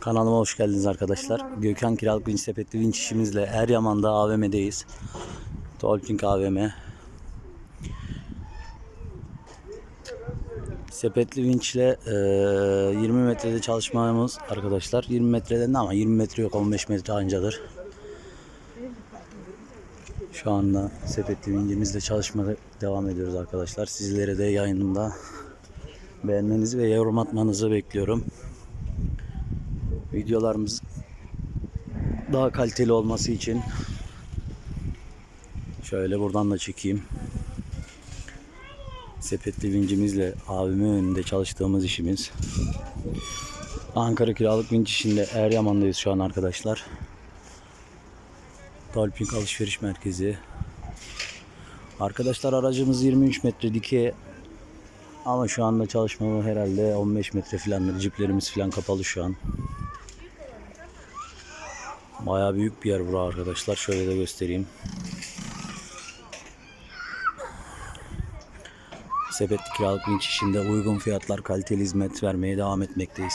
Kanalıma hoş geldiniz arkadaşlar. Gökhan Kiralık Vinç Sepetli Vinç işimizle Eryaman'da AVM'deyiz. Dolphin AVM. Sepetli vinçle e, 20 metrede çalışmamız arkadaşlar. 20 metreden de ama 20 metre yok 15 metre ancadır. Şu anda sepetli vincimizle çalışmaya devam ediyoruz arkadaşlar. Sizlere de yayınımda beğenmenizi ve yorum atmanızı bekliyorum. Videolarımız daha kaliteli olması için şöyle buradan da çekeyim. Sepetli vincimizle abimin önünde çalıştığımız işimiz. Ankara kiralık vinç işinde Eryaman'dayız şu an arkadaşlar. Dolphin alışveriş merkezi. Arkadaşlar aracımız 23 metre dikey ama şu anda çalışmamı herhalde 15 metre filandır. Ciplerimiz filan kapalı şu an. Bayağı büyük bir yer bura arkadaşlar. Şöyle de göstereyim. Sepetli kiralık vinç işinde uygun fiyatlar, kaliteli hizmet vermeye devam etmekteyiz.